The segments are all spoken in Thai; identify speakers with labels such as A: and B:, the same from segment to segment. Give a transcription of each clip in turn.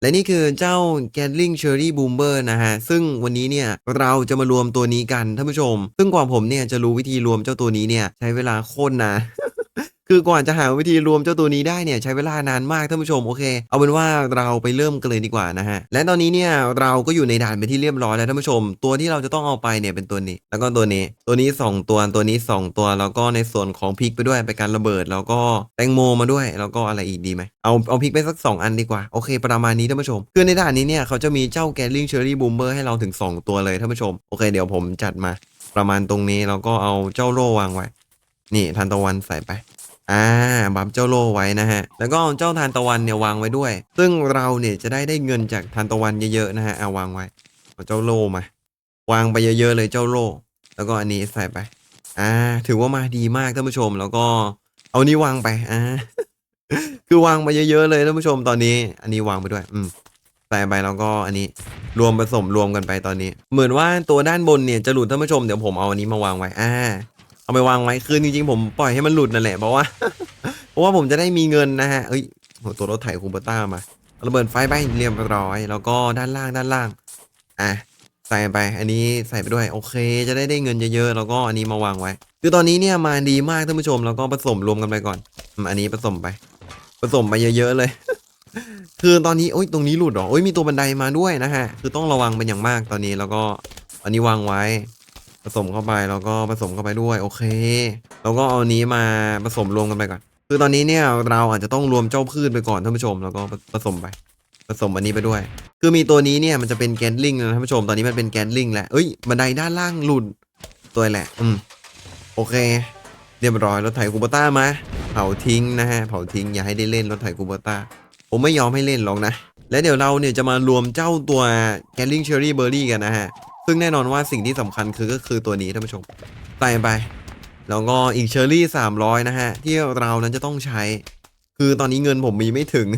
A: และนี่คือเจ้า Gatling Cherry Boomer นะฮะ ซึ่งวันนี้เนี่ยเราจะมารวมตัวนี้กันท่านผู้ชม ซึ่งกว่าผมเนี่ยจะรู้วิธีรวมเจ้าตัวนี้เนี่ยใช้เวลาโคตรนาน คือกว่าจะหาวิธีรวมเจ้าตัวนี้ได้เนี่ยใช้เวลานานมากท่านผู้ชมโอเค เอาเป็นว่าเราไปเริ่มกันเลยดีกว่านะฮะและตอนนี้เนี่ยเราก็อยู่ในด่านเป็นที่เรียบร้อยแล้วท่านผู้ชม ตัวที่เราจะต้องเอาไปเนี่ยเป็นตัวนี้ แล้วก็ตัวนี้ ตัวนี้ 2 ตัวตัวนี้ 2 ตัวแล้วก็ในส่วนของพริกไปด้วยไปการระเบิด แล้วก็แตงโมมาด้วย แล้วก็อะไรอีกดีไหมเอาเอาพริกไปสัก 2 อันดีกว่าโอเค ประมาณนี้ท่านผู้ชมคือในด่านนี้เนี่ยเขาจะมีเจ้าแกลลิงเชอรี่บูมเบอร์ให้เราถึง 2 ตัวเลยท่านผู้ชมโอเค เดี๋ยวผมจัดมา ประมาณตรงนี้แล้วก็เอาเจ้าโล่วางไว้ นี่ทันตะวันใส่ไป อ่าบัฟเจ้าโลไว้นะฮะ แล้วก็เอาเจ้าทานตะวันเนี่ยวางไว้ด้วย ซึ่งเราเนี่ยจะได้ได้เงินจากทานตะวันเยอะๆนะฮะเอาวางไว้เอาเจ้าโลมาวางไปเยอะๆเลยเจ้าโล แล้วก็อันนี้ใส่ไป อ่า ถือว่ามาดีมากท่านผู้ชม แล้วก็เอานี้วางไปอ่าคือวางไปเยอะๆเลยท่านผู้ชมตอนนี้ อันนี้วางไปด้วย อืมใส่ไปแล้วก็อันนี้รวมผสมรวมกันไปตอนนี้ เหมือนว่าตัวด้านบนเนี่ยจะหลุดท่านผู้ชมเดี๋ยวผมเอาอันนี้มาวางไว้อ่า เอาไปวางไว้คือจริงๆผมปล่อยให้มันหลุดนั่นแหละเพราะว่าเพราะว่าผมจะได้มีเงินนะฮะเอ้ยโหตัวรถไถคูเปอร์ต้ามาระเบิดไฟไปเรียบร้อย แล้วก็ด้านล่างด้านล่างอะใส่ไป อันนี้ใส่ไปด้วย โอเค จะได้ได้เงินเยอะๆ แล้วก็อันนี้มาวางไว้ คือตอนนี้เนี่ยมาดีมากท่านผู้ชม แล้วก็ผสมรวมกันไปก่อน อันนี้ผสมไป ผสมไปเยอะๆเลย คือตอนนี้โอ้ยตรงนี้หลุดหรอโอ้ยมีตัวบันไดมาด้วยนะฮะ คือต้องระวังเป็นอย่างมากตอนนี้ แล้วก็อันนี้วางไว้ ผสมเข้าไปแล้วก็ผสมเข้าไปด้วย โอเค แล้วก็เอานี้มาผสมรวมกันไปก่อน คือตอนนี้เนี่ยเราอาจจะต้องรวมเจ้าพืชไปก่อนท่านผู้ชม แล้วก็ผสมไปผสมอันนี้ไปด้วย คือมีตัวนี้เนี่ยมันจะเป็นแกนลิงนะท่านผู้ชม ตอนนี้มันเป็นแกนลิงแหละเอ้ย บันไดด้านล่างหลุด ตัวแหละ อืม โอเค เรียบร้อย รถไถคูเปต้ามา เผาทิ้งนะฮะ เผาทิ้งอย่าให้ได้เล่นรถไถคูเปต้า ผมไม่ยอมให้เล่นหรอกนะ และเดี๋ยวเราเนี่ยจะมารวมเจ้าตัวแกนลิงเชอรี่เบอร์รี่กันนะฮะ ซึ่งแน่นอนว่าสิ่งที่สำคัญคือก็คือตัวนี้ท่านผู้ชมใส่ไป แล้วก็อีกเชอร์รี่สามร้อยนะฮะ ที่เรานั้นจะต้องใช้ คือตอนนี้เงินผมมีไม่ถึง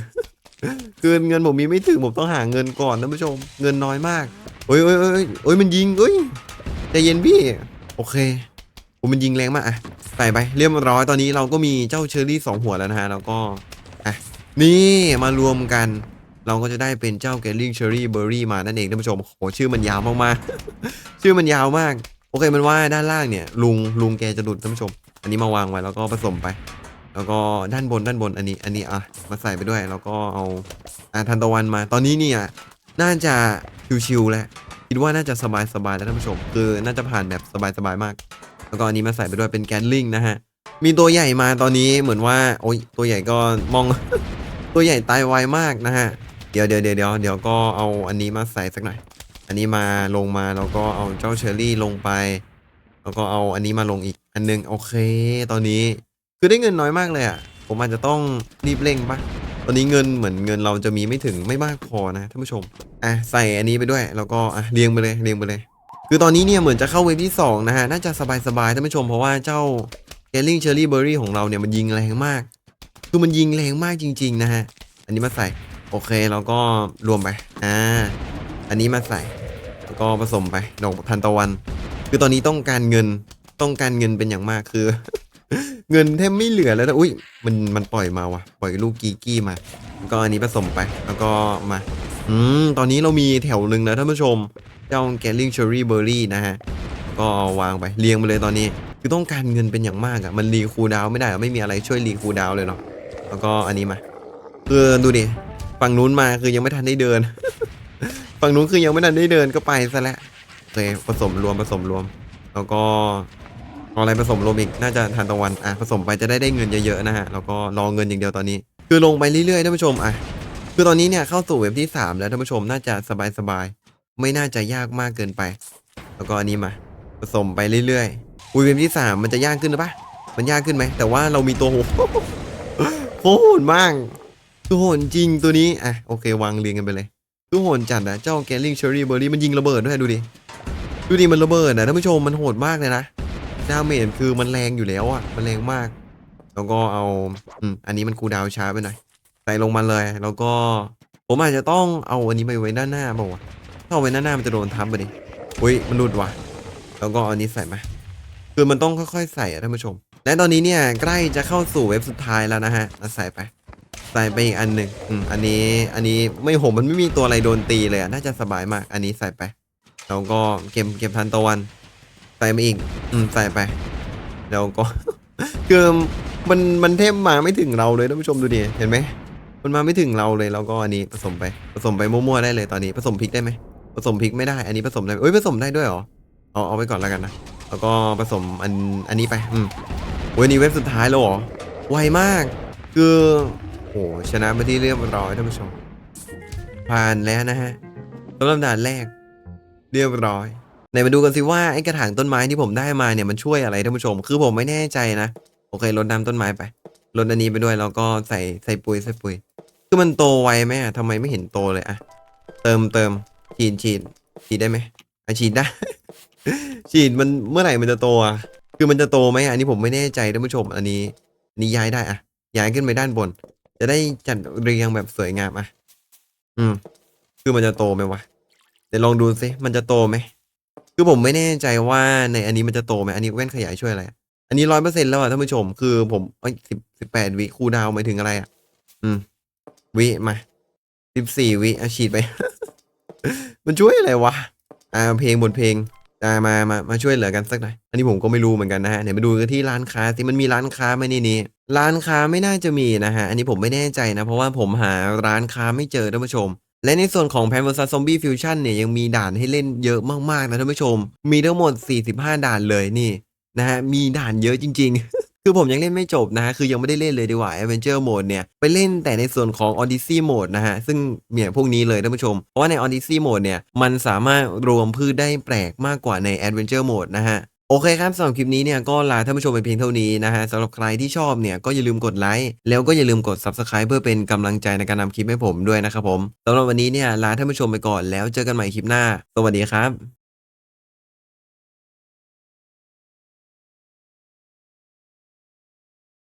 A: คือเงินผมมีไม่ถึงผมต้องหาเงินก่อนท่านผู้ชม เงินน้อยมากโอ้ยโอ้ยโอ้ยโอ้ยมันยิงเอ้ยใจเย็นพี่โอเคโอ้มันยิงแรงมากอะใส่ไปเรียบร้อยตอนนี้เราก็มีเจ้าเชอร์รี่สองหัวแล้วนะฮะแล้วก็อะนี่มารวมกัน เราก็จะได้เป็นเจ้าแกลลิงเชอรี่เบอร์รี่มานั่นเองท่านผู้ชมโหชื่อมันยาวมากๆ ชื่อมันยาวมาก โอเคมันว่าด้านล่างเนี่ย ลุงลุงแกจะหลุดท่านผู้ชม อันนี้มาวางไว้แล้วก็ผสมไป แล้วก็ด้านบนด้านบนอันนี้อันนี้อะมาใส่ไปด้วยแล้วก็เอาอาทันตะวันมา ตอนนี้เนี่ยน่าจะชิวๆแล้วคิดว่าน่าจะสบายๆแล้วท่านผู้ชม คือน่าจะผ่านแบบสบายๆมาก แล้วก็อันนี้มาใส่ไปด้วยเป็นแกนลิงนะฮะมีตัวใหญ่มาตอนนี้เหมือนว่า โอ้ยตัวใหญ่ก็มอง ตัวใหญ่ตายไวมากนะฮะ ดี๋ยวเดี๋ยวเดี๋ยวเดี๋ยวเดี๋ยวก็เอาอันนี้มาใส่สักหน่อย อันนี้มาลงมาแล้วก็เอาเจ้าเชอรี่ลงไป แล้วก็เอาอันนี้มาลงอีก อันนึงโอเค ตอนนี้คือได้เงินน้อยมากเลยอะ ผมอาจจะต้องรีบเร่งปะตอนนี้เงินเหมือนเงินเราจะมีไม่ถึงไม่มากพอนะท่านผู้ชม อะใส่อันนี้ไปด้วย แล้วก็อะเรียงไปเลยเรียงไปเลย คือตอนนี้เนี่ยเหมือนจะเข้าเวฟที่สองนะฮะน่าจะสบายๆท่านผู้ชมเพราะว่าเจ้าเกลลิงเชอรี่เบอร์รี่ของเราเนี่ยมันยิงแรงมาก คือมันยิงแรงมากจริง ๆ นะฮะ อันนี้มาใส่ โอเคแล้วก็รวมไป อ่า อันนี้มาใส่ แล้วก็ผสมไป ดอกทันตะวัน คือตอนนี้ต้องการเงิน ต้องการเงินเป็นอย่างมากคือ เงินแทบไม่เหลือแล้วนะอุ้ย มัน มันปล่อยมาว่ะ ปล่อยลูกกีกี้มาแล้วก็อันนี้ผสมไป แล้วก็มา อืม ตอนนี้เรามีแถวหนึ่งแล้วท่านผู้ชม เจ้าแกลลิงเชอรี่เบอร์รี่นะฮะ ก็เอาวางไป เรียงไปเลยตอนนี้ คือต้องการเงินเป็นอย่างมากอะ่ะ มันรีคูลดาวน์ไม่ได้ ไม่มีอะไรช่วยรีคูลดาวน์เลยเนาะ แล้วก็อันนี้มาคือดูดิ ฝั่งนู้นมาคือยังไม่ทันได้เดิน ฝั่งนู้นคือยังไม่ทันได้เดินก็ไปซะแล้วโอเคผสมรวมผสมรวม แล้วก็อะไรผสมรวมอีกน่าจะทานตะวันอะผสมไปจะได้ได้เงินเยอะๆนะฮะแล้วก็รอเงินอย่างเดียวตอนนี้ คือลงไปเรื่อยๆท่านผู้ชมอะคือตอนนี้เนี่ยเข้าสู่เว็บที่สามแล้วท่านผู้ชมน่าจะสบายๆไม่น่าจะยากมากเกินไป แล้วก็อันนี้มาผสมไปเรื่อยๆอุ้ยเว็บที่สามมันจะยากขึ้นหรือปะมันยากขึ้นไหมแต่ว่าเรามีตัวโหโหดมาก คือโหดจริงตัวนี้อะโอเควางเรียงกันไปเลยคือโหดจัดนะเจ้าแกลลิงเชอรี่เบอร์รี่มันยิงระเบิดด้วยดูดิดูดิมันระเบิดนะท่านผู้ชมมันโหดมากเลยนะดาเมจคือมันแรงอยู่แล้วอะมันแรงมาก แล้วก็เอาอืมอันนี้มันคูดาวช้าไปหน่อยใส่ลงมาเลย แล้วก็ผมอาจจะต้องเอาอันนี้ไปไว้ด้านหน้าเปล่าวะถ้าเอาไว้ด้านหน้ามันจะโดนทับไปดิอุ้ยมันหลุดว่ะ แล้วก็อันนี้ใส่มาคือมันต้องค่อยๆ ใส่อะท่านผู้ชม และตอนนี้เนี่ยใกล้จะเข้าสู่เว็บสุดท้ายแล้วนะฮะใส่ไป ใส่ไปอีกอันหนึ่งอืมอันนี้อันนี้ไม่โหมันไม่มีตัวอะไรโดนตีเลยอะน่าจะสบายมาก อันนี้ใส่ไปแล้วก็เก็บเก็บทันตะวัน ใส่มาอีก อืมใส่ไปแล้วก็คือมันมันเทมมาไม่ถึงเราเลยท่านผู้ชมดูดิเห็นไหมมันมาไม่ถึงเราเลยแล้วก็อันนี้ผสมไปผสมไปมั่วๆได้เลยตอนนี้ผสมพริกได้ไหมผสมพริกไม่ได้ อันนี้ผสมได้เอ้ยผสมได้ด้วยเหรอเอาเอาไปก่อนแล้วกันนะแล้วก็ผสมอันอันนี้ไป อืมโอ้นี่เว็บสุดท้ายแล้วเหรอไวมาก คือ โอ้ชนะมาที่เรียบร้อยท่านผู้ชม ผ่านแล้วนะฮะสำหรับด่านแรก เรียบร้อยไหนมาดูกันสิว่าไอ้กระถางต้นไม้ที่ผมได้มาเนี่ยมันช่วยอะไรท่านผู้ชม คือผมไม่แน่ใจนะโอเคลดน้ำต้นไม้ไปลดอันนี้ไปด้วยแล้วก็ใส่ใส่ปุ๋ยใส่ปุ๋ย คือมันโตไวไหมอะทำไมไม่เห็นโตเลยอะเติมเติมฉีดฉีดฉีดได้ไหมอะฉีดได้ฉีดมันเมื่อไหร่มันจะโตอะคือมันจะโตไหมอันนี้ผมไม่แน่ใจท่านผู้ชม อันนี้อันนี้ย้ายได้อะย้ายขึ้นไปด้านบน จะได้จัดเรียงแบบสวยงามอะ อืม คือมันจะโตไหมวะ เดี๋ยวลองดูสิ มันจะโตไหม คือผมไม่แน่ใจว่าในอันนี้มันจะโตไหม อันนี้แว่นขยายช่วยอะไร อันนี้ร้อยเปอร์เซ็นต์แล้วอะท่านผู้ชม คือผมเอ้ยสิบสิบแปดวิคูดาวหมายถึงอะไรอะ อืม วิมาสิบสี่วิอาฉีดไป มันช่วยอะไรวะ อ่า เพลงบทเพลง จะมามามาช่วยเหลือกันสักหน่อย อันนี้ผมก็ไม่รู้เหมือนกันนะฮะ เดี๋ยวมาดูกันที่ร้านค้าสิมันมีร้านค้าไหมในนี้ ร้านค้าไม่น่าจะมีนะฮะ อันนี้ผมไม่แน่ใจนะ เพราะว่าผมหาร้านค้าไม่เจอท่านผู้ชม และในส่วนของแพนเวอร์ซัสซอมบี้ฟิวชั่นเนี่ยยังมีด่านให้เล่นเยอะมากๆนะท่านผู้ชม มีทั้งหมด 45 ด่านเลยนี่นะฮะ มีด่านเยอะจริง ๆ คือผมยังเล่นไม่จบนะฮะ คือยังไม่ได้เล่นเลยดีกว่า Adventure Mode เนี่ย ไปเล่นแต่ในส่วนของ Odyssey Mode นะฮะ ซึ่งเนี่ยพวกนี้เลยท่านผู้ชม เพราะว่าใน Odyssey Mode เนี่ย มันสามารถรวมพืชได้แปลกมากกว่าใน Adventure Mode นะฮะโอเคครับสำหรับคลิปนี้เนี่ยก็ลาท่านผู้ชมไปเพียงเท่านี้นะฮะสำหรับใครที่ชอบเนี่ยก็อย่าลืมกดไลค์แล้วก็อย่าลืมกด Subscribe เพื่อเป็นกำลังใจในการนำคลิปให้ผมด้วยนะครับผมสำหรับวันนี้เนี่ยลาท่านผู้ชมไปก่อนแล้วเจอกันใหม่คลิปหน้า สวัสดีครับ